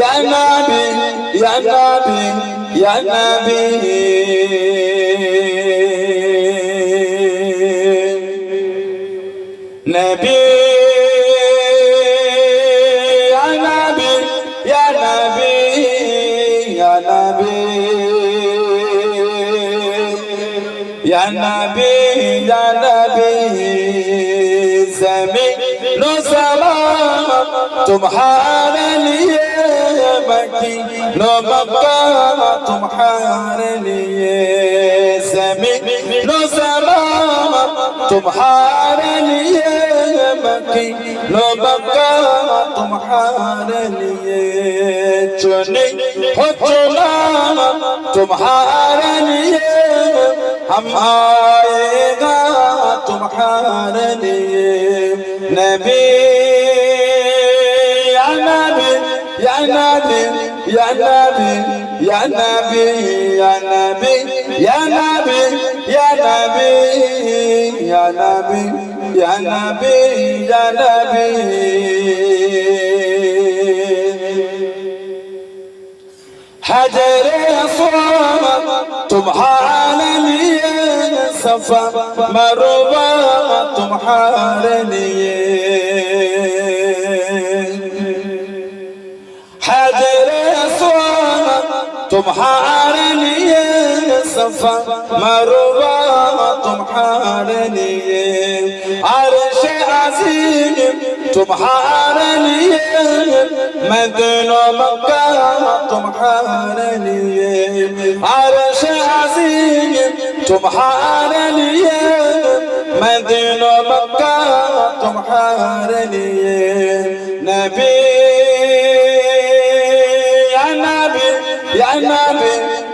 ya nabi ya nabi ya nabi nabi ya nabi ya nabi ya nabi ya nabi ya nabi sami no salam tumhara liye مکی نو مکہ تمہارے لیے زمین نو سلام تمہارے لیے مکی نو مکہ تمہارے لیے چنی ہو چنا تمہارے لیے ہم آئے یا نبی یا نبی یا نبی یا نبی یا نبی یا نبی یا نبی یا نبی یا نبی حجر أسود تمحال لي صفا مروبا تمحال لي تمحال لي صفا مروبا تمحال لي عرش عظيم تمحال لي مدن مكة تمحال لي عرش عظيم تمحال لي مدن مكة تمحال لي نبي